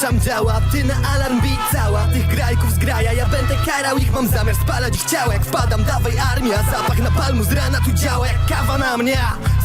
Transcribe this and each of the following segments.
Włączam działa, ty na alarm bij cała. Tych grajków zgraja, ja będę karał ich Mam zamiar spalać ich ciała. Jak wpadam, dawaj armia. Zapach na palmu z rana tu działa. Jak kawa na mnie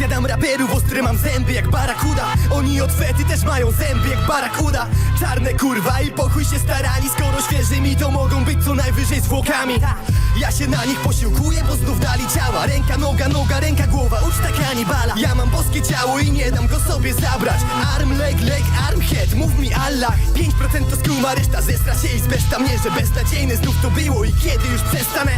Zjadam raperów, ostre mam zęby jak barakuda Oni od fety też mają zęby jak barakuda Czarne kurwa i pochuj się starali. Skoro świeżymi to mogą być co najwyżej zwłokami. Ja się na nich posiłkuję, bo znów dali ciała. Ręka, noga, noga, ręka, głowa, uczta kanibala Ja mam boskie ciało i nie dam go sobie zabrać. Arm, leg, leg, arm, head, mów mi Allah. 5% to skuma, reszta zestra się i zbeszta mnie Że beznadziejne znów to było i kiedy już przestanę.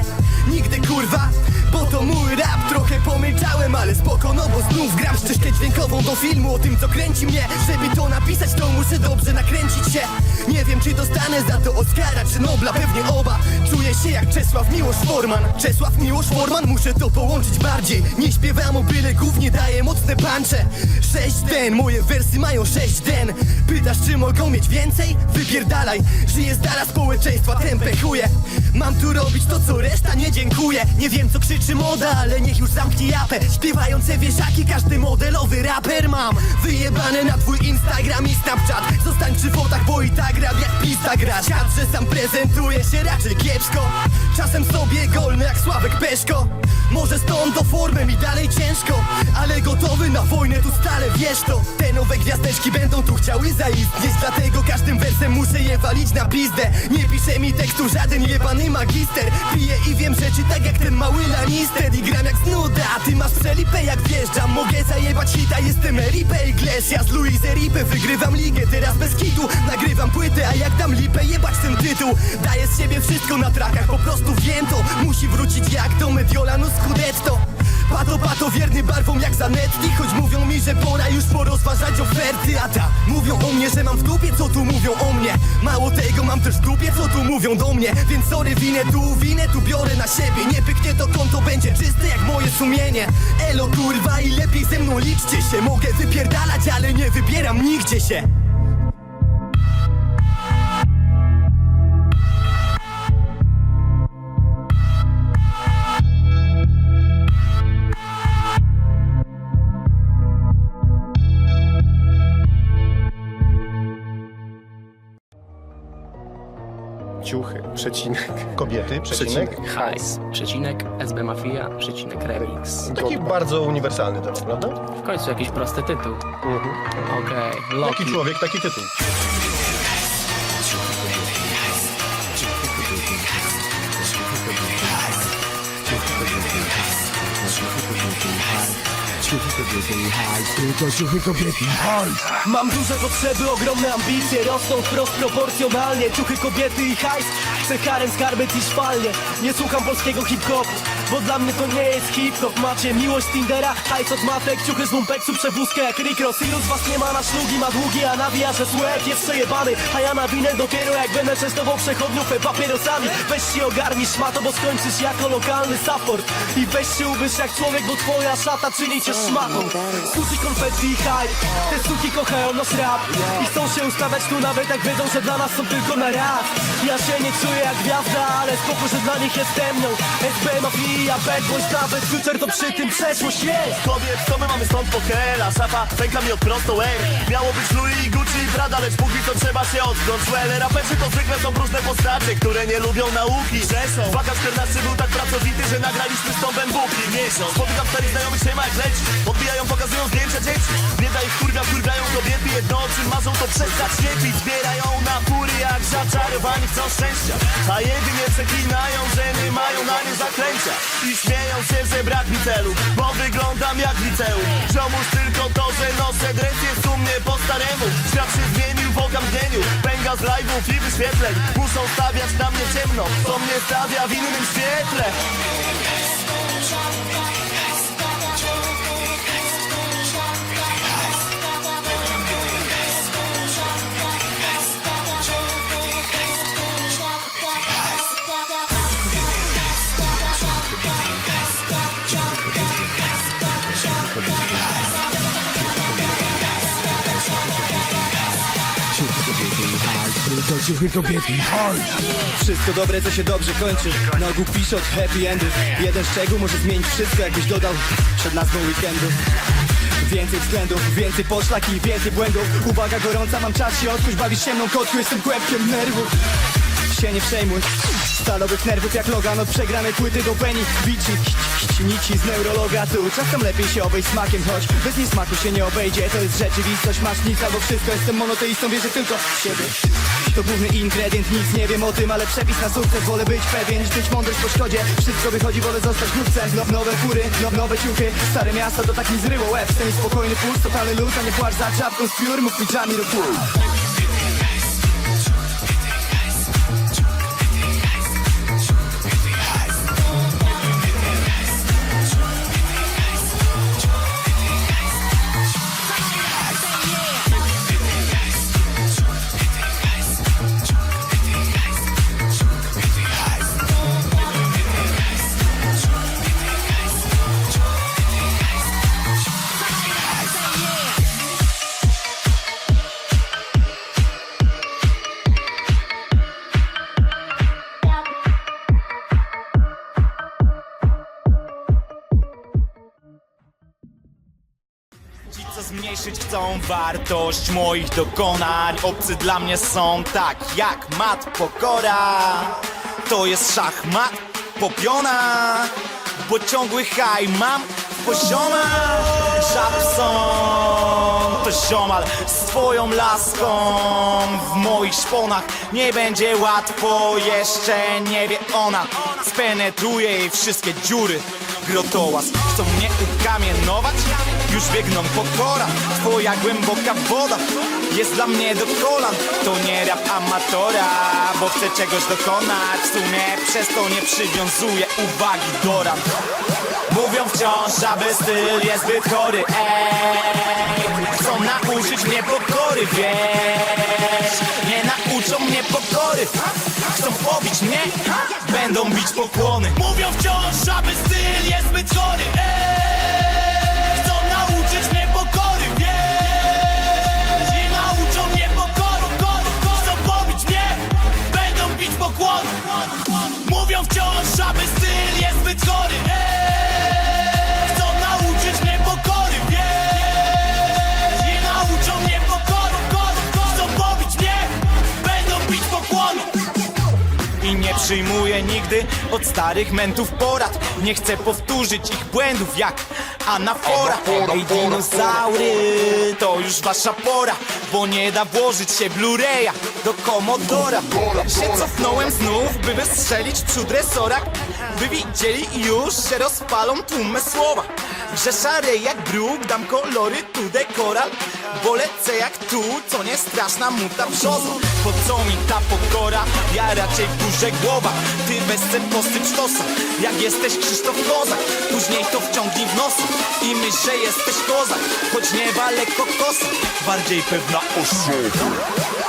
Nigdy kurwa, bo to mój rap Trochę pomilczałem, ale spoko, no bo znów gram ścieżkę dźwiękową do filmu. O tym co kręci mnie, żeby to napisać to muszę dobrze nakręcić się. Nie wiem czy dostanę za to Oscara czy Nobla, pewnie oba. Czuję się jak Czesław Miłosz Forman. Czesław Miłosz Forman, muszę to połączyć bardziej. Nie śpiewam o byle głównie daję mocne puncze Sześć den, moje wersy mają sześć den. Pytasz czy mogą mieć więcej? Wypierdalaj, żyję z dala społeczeństwa, tępe chuje Mam tu robić to co reszta, nie dziękuję. Nie wiem co krzyczy moda, ale niech już zamknie japę. Śpiewające wieszaki, każdy modelowy raper mam. Wyjebane na twój Instagram i Snapchat. Zostań przy fotach, bo i tak rap jak pista grać Kadrze sam prezentuje się raczej kiepsko. Czasem sobie golny jak Sławek Peszko. Może stąd do formy mi dalej ciężko Ale gotowy na wojnę tu stale, wiesz to nowe gwiazdeczki będą tu chciały zaistnieć Dlatego każdym wersem muszę je walić na pizdę. Nie pisze mi tekstu żaden jebany magister. Piję i wiem rzeczy tak jak ten mały Lannister. I gram jak znuda, ty masz przelipę jak wjeżdżam. Mogę zajebać hita, jestem Eripe Iglesias Luis Eripe, wygrywam ligę teraz bez kitu. Nagrywam płytę, a jak dam lipę jebać ten tytuł. Daję z siebie wszystko na trakach, po prostu wiem to. Musi wrócić jak do Mediolanu Scudetto Pato, pato, wierny barwom jak Zanetti Choć mówią mi, że pora już porozważać oferty A ta, mówią o mnie, że mam w dupie, co tu mówią o mnie. Mało tego, mam też w dupie, co tu mówią do mnie. Więc sorry, winę tu, winę tu biorę na siebie. Nie pyknie to konto, będzie czyste jak moje sumienie. Elo kurwa i lepiej ze mną liczcie się. Mogę wypierdalać, ale nie wybieram nigdzie się Ciuchy, przecinek. Kobiety, przecinek. Przecinek. Hajs, przecinek, SB Mafia, przecinek Remix. Taki bardzo uniwersalny temat, prawda? W końcu jakiś prosty tytuł. Mhm. Okej, Loki. Taki człowiek, taki tytuł. Mam duże potrzeby, ogromne ambicje Rosną wprost proporcjonalnie. Ciuchy kobiety i hajs Chcę harem, skarbet i szwalnie. Nie słucham polskiego hip-hopu Bo dla mnie to nie jest hip-hop. Macie miłość z Tindera, hajs od matek Ciuchy z lumpeksu, przewózkę jak Rick Ross. Ilu z was nie ma na szlugi, ma długi A nawija, że słek jest przejebany? A ja nawinę dopiero jak będę częstował przechodniów papierosami. Weź się ogarnij szmato, bo skończysz jako lokalny support. I weź się ubierz jak człowiek, bo twoja szata czyni cię szmatą. Sushi, konfetti i hype. Te suki kochają nasz rap. I chcą się ustawiać tu nawet jak wiedzą, że dla nas są tylko na raz. Ja się nie czuję jak gwiazda, ale spokój, że dla nich jestem mną SB Mafia, bad boys, nawet future to przy tym przeszłość jest. Kobiet, co my mamy stąd pokela Szafa pęka mi od prosto Miało być Louis, Gucci i Prada Lecz póki co trzeba się odciąć Well, raperzy to zwykle są różne postacie Które nie lubią nauki. Rzeszą Waka 14 był tak pracowity, że nagraliśmy z tobą buki Miesiąc. Spotykam starych znajomych, się ma jak leci Podbijają, pokazują zdjęcia dzieci. Nie da ich kurwa, kurwiają kobiety Jedno o czym marzą to przestać świecić Zbierają na fury jak zaczarowani chcą szczęścia. A jedynie przeklinają, że nie mają na nie zaklęcia I śmieją się, że brak mi celu Bo wyglądam jak liceum. Ziomuś tylko to, że noszę dres jest u mnie po staremu. Świat się zmienił w okamgnieniu Pęga z live'ów i wyświetleń. Muszą stawiać na mnie ciemno To mnie stawia w innym świetle To ciuchy kobiety Wszystko dobre, co się dobrze kończy. Na ogół pisze od happy endów Jeden szczegół może zmienić wszystko, jakbyś dodał Przed nazwą weekendu. Więcej względów, więcej poszlak i więcej błędów. Uwaga gorąca, mam czas się odkuć. Bawisz się mną kotku, jestem kłębkiem nerwów. Się nie przejmuj Stalowych nerwów jak Logan od przegranej płyty do Penny Bici, nici z neurologa tu Czasem lepiej się obejść smakiem, choć bez niesmaku się nie obejdzie. To jest rzeczywistość, masz nic albo wszystko. Jestem monoteistą, wierzę tylko w siebie. To główny ingredient, nic nie wiem o tym Ale przepis na sukces, wolę być pewien mieć mądrość po szkodzie Wszystko wychodzi, wolę zostać głupcem no, Nowe fury, no, nowe ciuchy Stare miasto to tak mi zryło łeb. Mieć spokojny puls, totalny luz A nie płacz za czapką z piór, mów piżami do pół Zmniejszyć chcą wartość moich dokonań. Obcy dla mnie są tak jak mat pokora. To jest szachmat popiona Bo ciągły haj mam w poziomach. Żabson to ziomal z twoją laską. W moich szponach nie będzie łatwo Jeszcze nie wie ona. Spenetruje jej wszystkie dziury Chcą mnie ukamienować? Już biegną pokora Twoja głęboka woda Jest dla mnie do kolan To nie rap amatora Bo chcę czegoś dokonać. W sumie przez to nie przywiązuję uwagi do rap. Mówią wciąż, aby styl jest zbyt chory. Ej, chcą nauczyć mnie pokory, wiesz? Nie nauczą mnie pokory. Chcą pobić mnie, będą bić pokłony. Mówią wciąż, aby styl jest przyjmuję nigdy od starych mentów porad. Nie chcę powtórzyć ich błędów jak anafora Ej dinozaury, to już wasza pora Bo nie da włożyć się Blu-raya do Commodora. Się cofnąłem znów, by wystrzelić przód resorach By widzieli już, że rozpalą tłume słowa. Że szary jak bruk, dam kolory tu dekoral Bo lecę jak tu, co nie straszna muta brzoza Po co mi ta pokora? Ja raczej w górze głowa Ty bez posty sztosa. Jak jesteś Krzysztof Kozak Później to w Myśl, że jesteś kozak Choć nie walę kokosa Bardziej pewna osoba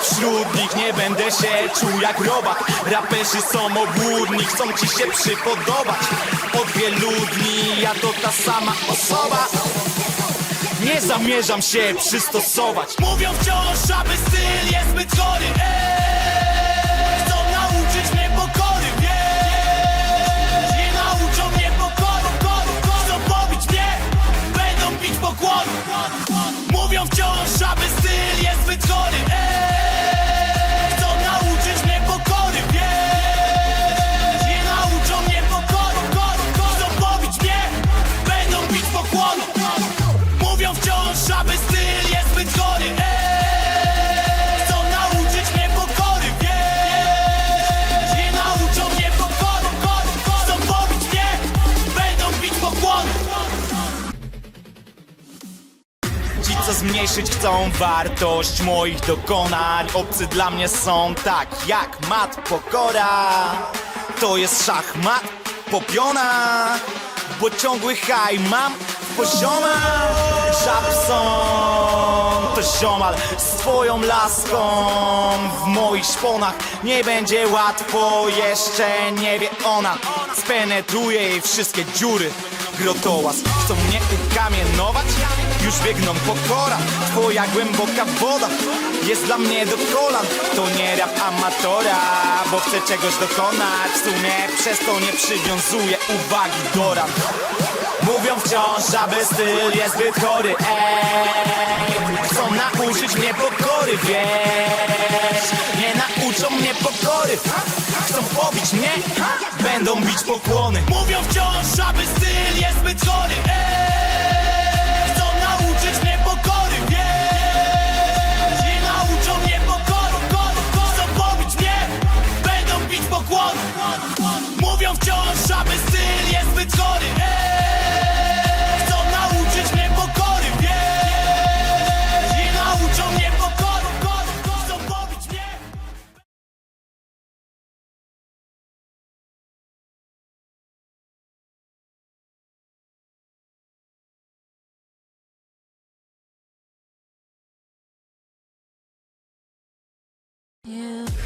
Wśród nich nie będę się czuł jak robak. Raperzy są obłudni, chcą ci się przypodobać. Od wielu dni ja to ta sama osoba. Nie zamierzam się przystosować. Mówią wciąż, aby styl jest zbyt chory. Ej, Ci, co zmniejszyć chcą wartość moich dokonań. Obcy dla mnie są tak jak mat pokora. To jest szachmat popiona Bo ciągły haj mam w poziomach. Żabson to ziomal z twoją laską. W moich szponach nie będzie łatwo Jeszcze nie wie ona. Spenetruje jej wszystkie dziury grotołaz Chcą mnie ukamienować? Już biegną pokora Twoja głęboka woda jest dla mnie do kolan. To nie rap amatora, bo chcę czegoś dokonać. W sumie przez to nie przywiązuję uwagi do rap. Mówią wciąż, aby styl jest zbyt chory. Ej, chcą nauczyć mnie pokory, wiesz? Nie nauczą mnie pokory. Chcą pobić mnie, będą bić pokłony. Mówią wciąż, aby styl jest zbyt chory. Ej, Yeah.